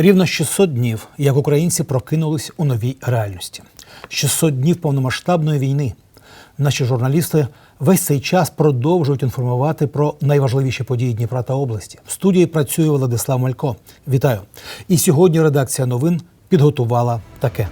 Рівно 600 днів, як українці прокинулись у новій реальності. 600 днів повномасштабної війни. Наші журналісти весь цей час продовжують інформувати про найважливіші події Дніпра та області. В студії працює Владислав Малько. Вітаю! І сьогодні редакція новин підготувала таке.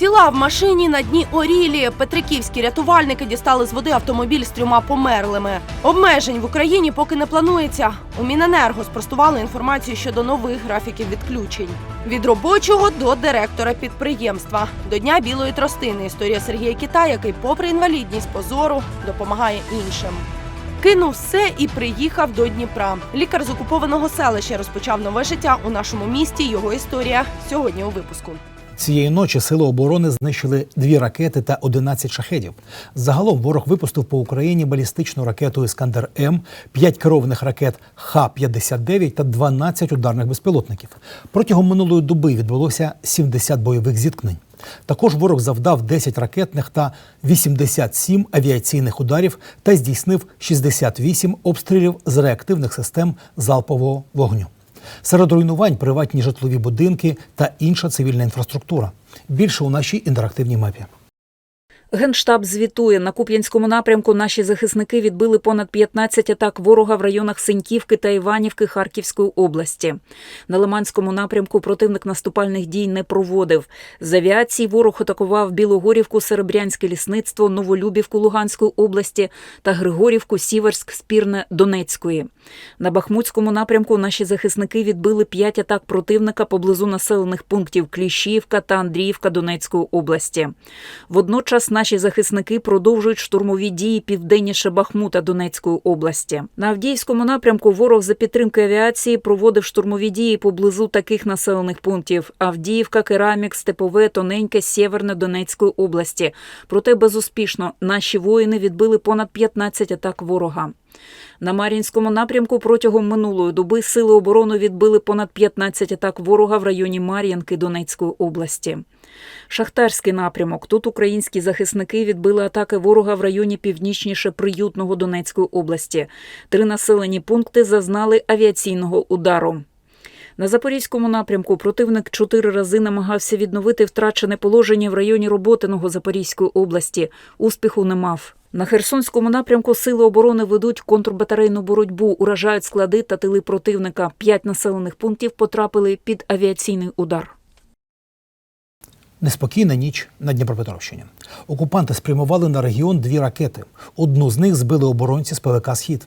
Тіла в машині на дні Орілі. Петриківські рятувальники дістали з води автомобіль з трьома померлими. Обмежень в Україні поки не планується. У Міненерго спростували інформацію щодо нових графіків відключень. Від робочого до директора підприємства. До Дня білої тростини. Історія Сергія Кита, який, попри інвалідність позору, допомагає іншим. Кинув все і приїхав до Дніпра. Лікар з окупованого селища розпочав нове життя у нашому місті. Його історія сьогодні у випуску. Цієї ночі сили оборони знищили дві ракети та 11 шахедів. Загалом ворог випустив по Україні балістичну ракету Іскандер М, 5 керованих ракет Х-59 та 12 ударних безпілотників. Протягом минулої доби відбулося 70 бойових зіткнень. Також ворог завдав 10 ракетних та 87 авіаційних ударів та здійснив 68 обстрілів з реактивних систем залпового вогню. Серед руйнувань приватні житлові будинки та інша цивільна інфраструктура. Більше у нашій інтерактивній мапі. Генштаб звітує на Куп'янському напрямку. Наші захисники відбили понад 15 атак ворога в районах Синьківки та Іванівки Харківської області. На Лиманському напрямку противник наступальних дій не проводив. З авіації ворог атакував Білогорівку, Серебрянське лісництво, Новолюбівку Луганської області та Григорівку, Сіверськ, Спірне Донецької. На Бахмутському напрямку наші захисники відбили 5 атак противника поблизу населених пунктів Кліщіївка та Андріївка Донецької області. Водночас наші захисники продовжують штурмові дії південніше Бахмута Донецької області. На Авдіївському напрямку ворог за підтримки авіації проводив штурмові дії поблизу таких населених пунктів: Авдіївка, Керамік, Степове, Тоненьке, Сєверне Донецької області. Проте безуспішно наші воїни відбили понад 15 атак ворога. На Мар'їнському напрямку протягом минулої доби сили оборони відбили понад 15 атак ворога в районі Мар'їнки Донецької області. Шахтарський напрямок. Тут українські захисники відбили атаки ворога в районі північніше Приютного Донецької області. Три населені пункти зазнали авіаційного удару. На Запорізькому напрямку противник чотири рази намагався відновити втрачене положення в районі Роботиного Запорізької області. Успіху не мав. На Херсонському напрямку сили оборони ведуть контрбатарейну боротьбу, уражають склади та тили противника. П'ять населених пунктів потрапили під авіаційний удар. Неспокійна ніч на Дніпропетровщині. Окупанти спрямували на регіон дві ракети. Одну з них збили оборонці з ПВК Схід.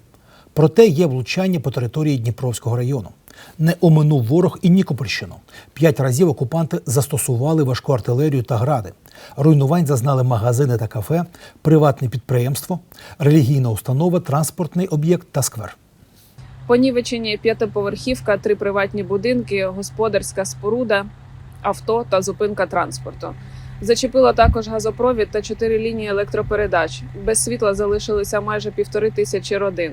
Проте є влучання по території Дніпровського району. Не оминув ворог і Нікопольщину. П'ять разів окупанти застосували важку артилерію та гради. Руйнувань зазнали магазини та кафе, приватне підприємство, релігійна установа, транспортний об'єкт та сквер. Понівечені п'ятиповерхівка, три приватні будинки, господарська споруда, авто та зупинка транспорту. Зачепила також газопровід та чотири лінії електропередач. Без світла залишилися майже півтори тисячі родин.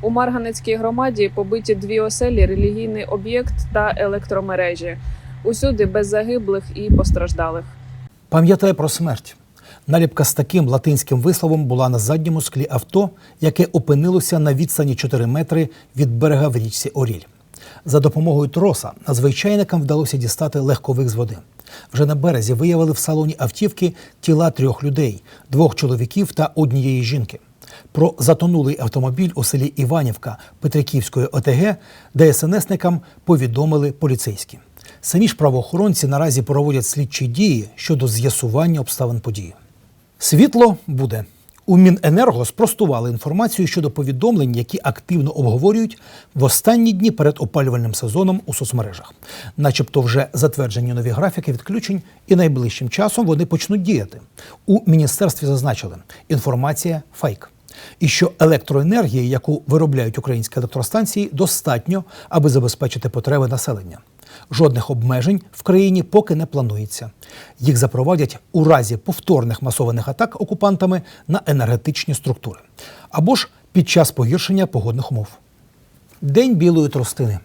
У Марганецькій громаді побиті дві оселі, релігійний об'єкт та електромережі. Усюди без загиблих і постраждалих. Пам'ятає про смерть. Наліпка з таким латинським висловом була на задньому склі авто, яке опинилося на відстані 4 метри від берега в річці Оріль. За допомогою троса надзвичайникам вдалося дістати легковик з води. Вже на березі виявили в салоні автівки тіла трьох людей: двох чоловіків та однієї жінки. Про затонулий автомобіль у селі Іванівка Петриківської ОТГ ДСНСникам повідомили поліцейські. Самі ж правоохоронці наразі проводять слідчі дії щодо з'ясування обставин події. Світло буде. У Міненерго спростували інформацію щодо повідомлень, які активно обговорюють в останні дні перед опалювальним сезоном у соцмережах. Начебто вже затверджені нові графіки відключень, і найближчим часом вони почнуть діяти. У міністерстві зазначили, інформація фейк. І що електроенергії, яку виробляють українські електростанції, достатньо, аби забезпечити потреби населення. Жодних обмежень в країні поки не планується. Їх запровадять у разі повторних масованих атак окупантами на енергетичні структури або ж під час погіршення погодних умов. День білої тростини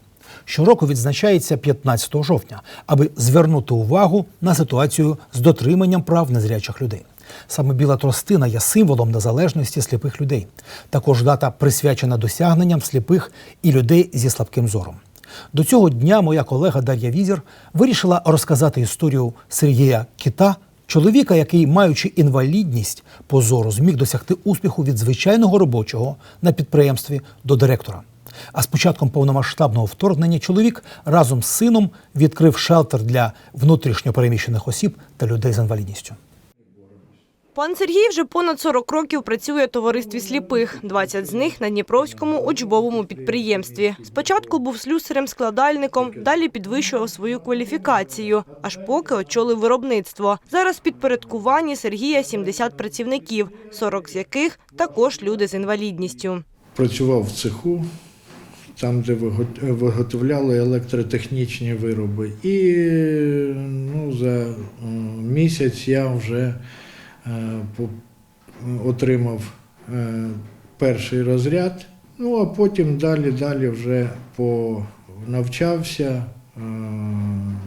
щороку відзначається 15 жовтня, аби звернути увагу на ситуацію з дотриманням прав незрячих людей. Саме біла тростина є символом незалежності сліпих людей. Також дата присвячена досягненням сліпих і людей зі слабким зором. До цього дня моя колега Дар'я Візір вирішила розказати історію Сергія Кіта, чоловіка, який, маючи інвалідність позору, зміг досягти успіху від звичайного робочого на підприємстві до директора. А з початком повномасштабного вторгнення чоловік разом з сином відкрив шелтер для внутрішньопереміщених осіб та людей з інвалідністю. Пан Сергій вже понад 40 років працює у товаристві сліпих, 20 з них на Дніпровському учбовому підприємстві. Спочатку був слюсарем-складальником, далі підвищував свою кваліфікацію, аж поки очолив виробництво. Зараз підпорядкуванні Сергія 70 працівників, 40 з яких також люди з інвалідністю. Працював в цеху, там, де виго- виготовляли електротехнічні вироби. І ну, за е, місяць я вже отримав е, перший розряд. Ну, а потім далі, далі вже понавчався, е,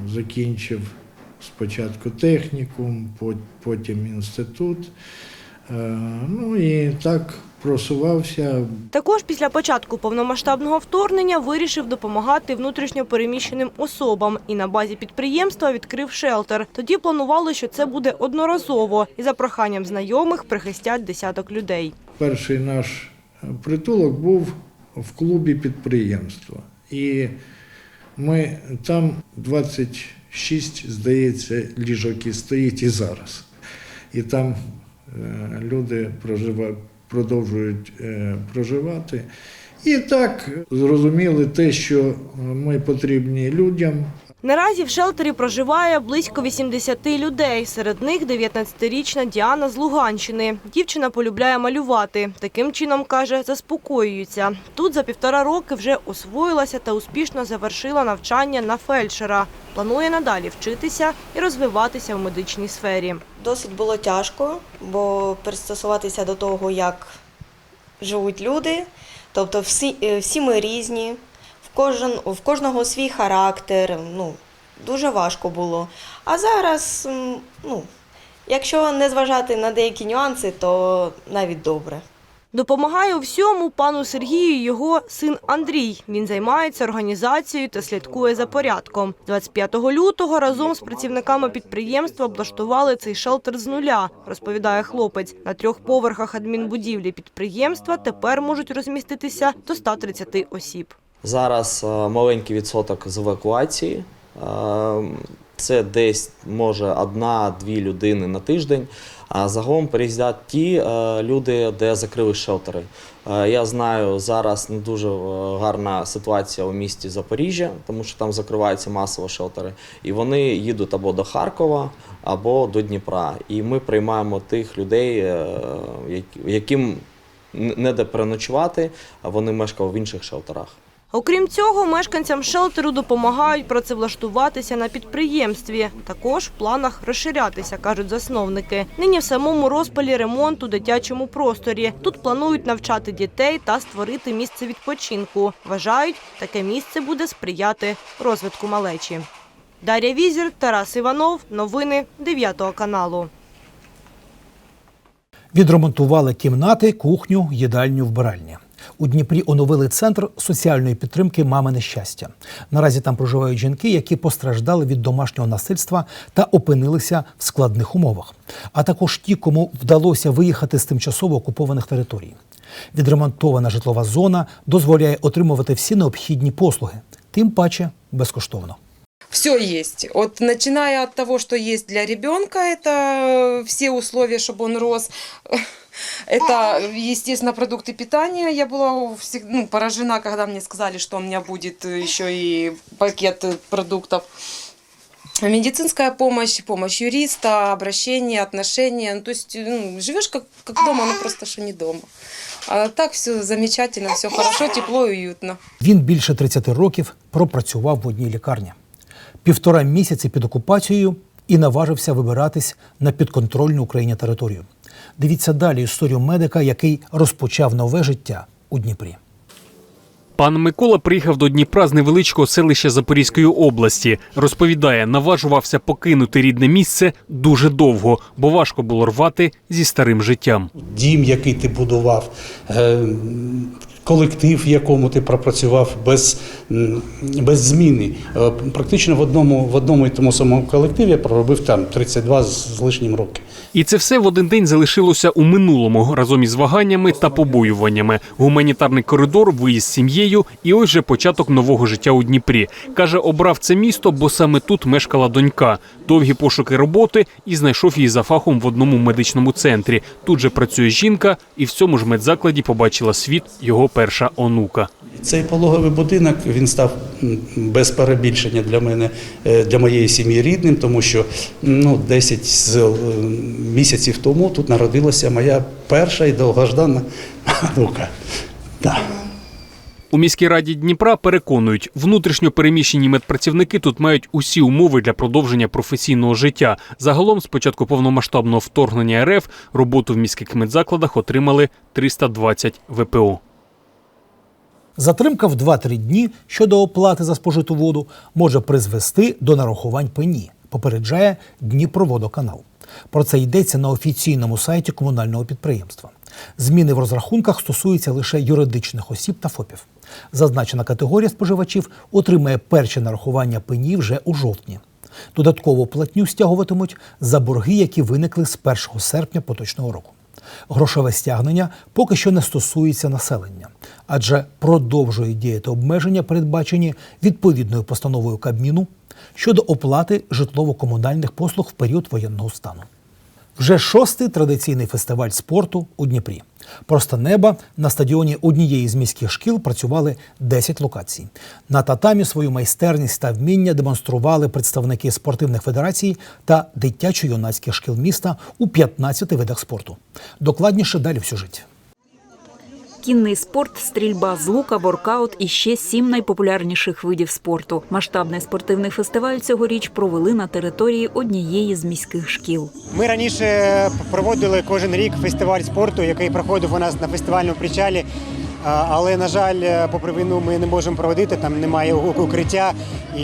закінчив спочатку технікум, потім інститут. Е, Ну і так просувався. Також після початку повномасштабного вторгнення вирішив допомагати внутрішньо переміщеним особам і на базі підприємства відкрив шелтер. Тоді планували, що це буде одноразово, і за проханням знайомих прихистять десяток людей. Перший наш притулок був в клубі підприємства. І ми там 26, здається, ліжок і стоїть і зараз. І там е, люди проживають, продовжують е, проживати. І так зрозуміли те, що ми потрібні людям, Наразі в шелтері проживає близько 80 людей. Серед них 19-річна Діана з Луганщини. Дівчина полюбляє малювати. Таким чином, каже, заспокоюється. Тут за півтора роки вже освоїлася та успішно завершила навчання на фельдшера. Планує надалі вчитися і розвиватися в медичній сфері. Досить було тяжко, бо пристосуватися до того, як живуть люди. Тобто всі, е, всі ми різні, кожен, в кожного свій характер. Ну, дуже важко було. А зараз, ну, якщо не зважати на деякі нюанси, то навіть добре. Допомагає у всьому пану Сергію його син Андрій. Він займається організацією та слідкує за порядком. 25 лютого разом з працівниками підприємства облаштували цей шелтер з нуля, розповідає хлопець. На трьох поверхах адмінбудівлі підприємства тепер можуть розміститися до 130 осіб. Зараз е, маленький відсоток з евакуації. Е, Це десь може одна-дві людини на тиждень. А загалом приїздять ті е, люди, де закрили шелтери. Я знаю, зараз не дуже гарна ситуація у місті Запоріжжя, тому що там закриваються масово шелтери. І вони їдуть або до Харкова, або до Дніпра. І ми приймаємо тих людей, яким не де переночувати, а вони мешкали в інших шелтерах. Окрім цього, мешканцям шелтеру допомагають працевлаштуватися на підприємстві. Також в планах розширятися, кажуть засновники. Нині в самому розпалі ремонт у дитячому просторі. Тут планують навчати дітей та створити місце відпочинку. Вважають, таке місце буде сприяти розвитку малечі. Дар'я Візір, Тарас Іванов. Новини 9 каналу. Відремонтували кімнати, кухню, їдальню, вбиральні. У Дніпрі оновили центр соціальної підтримки Мамине щастя. Наразі там проживають жінки, які постраждали від домашнього насильства та опинилися в складних умовах, а також ті, кому вдалося виїхати з тимчасово окупованих територій. Відремонтована житлова зона дозволяє отримувати всі необхідні послуги, тим паче безкоштовно. Все есть. Вот начиная от того, что есть для ребенка, это все условия, чтобы он рос. Это, естественно, продукты питания. Я была всег- ну, поражена, когда мне сказали, что у меня будет еще и пакет продуктов. Медицинская помощь, помощь юриста, обращение, отношения. Ну, то есть ну, живешь как, как дома, но просто что не дома. А так все замечательно, все хорошо, тепло и уютно. Він більше 30 років пропрацював в одній лікарні. Півтора місяці під окупацією і наважився вибиратись на підконтрольну Україні територію. Дивіться далі історію медика, який розпочав нове життя у Дніпрі. Пан Микола приїхав до Дніпра з невеличкого селища Запорізької області. Розповідає, наважувався покинути рідне місце дуже довго, бо важко було рвати зі старим життям. дім, який ти будував, е, колектив, в якому ти пропрацював без, без зміни. Е, Практично в одному, в одному і тому самому колективі я проробив там 32 з з лишнім роки. І це все в один день залишилося у минулому разом із ваганнями та побоюваннями. Гуманітарний коридор, виїзд з сім'єю, і ось же початок нового життя у Дніпрі. каже, обрав це місто, бо саме тут мешкала донька. Довгі пошуки роботи і знайшов її за фахом в одному медичному центрі. Тут же працює жінка, і в цьому ж медзакладі побачила світ його перша онука. Цей пологовий будинок він став без перебільшення для мене, е, для моєї сім'ї рідним, тому що ну, 10 з, е, місяців тому тут народилася моя перша і довгождана онука. Да. У міській раді Дніпра переконують, внутрішньо переміщені медпрацівники тут мають усі умови для продовження професійного життя. Загалом, з початку повномасштабного вторгнення РФ, роботу в міських медзакладах отримали 320 ВПО. Затримка в 2-3 дні щодо оплати за спожиту воду може призвести до нарахувань пені, попереджає Дніпроводоканал. Про це йдеться на офіційному сайті комунального підприємства. Зміни в розрахунках стосуються лише юридичних осіб та ФОПів. Зазначена категорія споживачів отримає перші нарахування пені вже у жовтні. Додаткову платню стягуватимуть за борги, які виникли з 1 серпня поточного року. Грошове стягнення поки що не стосується населення, адже продовжують діяти обмеження, передбачені відповідною постановою Кабміну щодо оплати житлово-комунальних послуг в період воєнного стану. Вже шостий традиційний фестиваль спорту у Дніпрі. Просто неба на стадіоні однієї з міських шкіл працювали 10 локацій. На татамі свою майстерність та вміння демонстрували представники спортивних федерацій та дитячо-юнацьких шкіл міста у 15 видах спорту. Докладніше далі в сюжеті. Кінний спорт, стрільба з лука, воркаут і ще сім найпопулярніших видів спорту. Масштабний спортивний фестиваль цьогоріч провели на території однієї з міських шкіл. Ми раніше проводили кожен рік фестиваль спорту, який проходив у нас на фестивальному причалі. Але, на жаль, попри війну ми не можемо проводити, там немає укриття і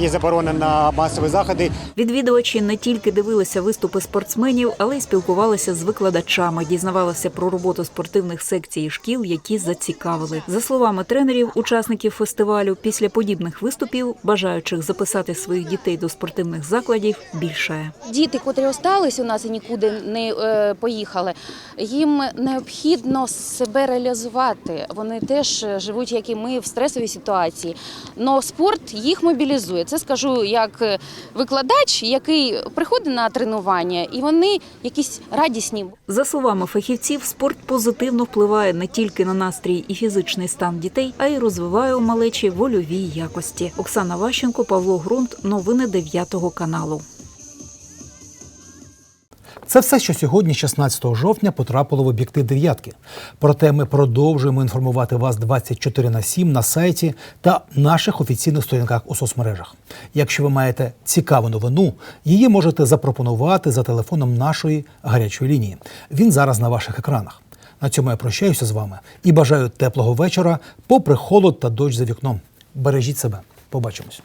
є заборона на масові заходи. Відвідувачі не тільки дивилися виступи спортсменів, але й спілкувалися з викладачами, дізнавалися про роботу спортивних секцій шкіл, які зацікавили. За словами тренерів, учасників фестивалю, після подібних виступів бажаючих записати своїх дітей до спортивних закладів більшає. Діти, котрі остались у нас і нікуди не е, поїхали, їм необхідно себе реалізувати. Вони теж живуть, як і ми, в стресовій ситуації. Но спорт їх мобілізує. Це скажу як е, викладач, який приходить на тренування, і вони якісь радісні. За словами фахівців, спорт позитивно впливає не тільки на настрій і фізичний стан дітей, а й розвиває у малечі вольові якості. Оксана Ващенко, Павло Грунт. Новини 9 каналу. Це все, що сьогодні, 16 жовтня, потрапило в об'єктив дев'ятки. Проте ми продовжуємо інформувати вас 24 на 7 на сайті та наших офіційних сторінках у соцмережах. Якщо ви маєте цікаву новину, її можете запропонувати за телефоном нашої гарячої лінії. Він зараз на ваших екранах. На цьому я прощаюся з вами і бажаю теплого вечора, попри холод та дощ за вікном. Бережіть себе. Побачимось.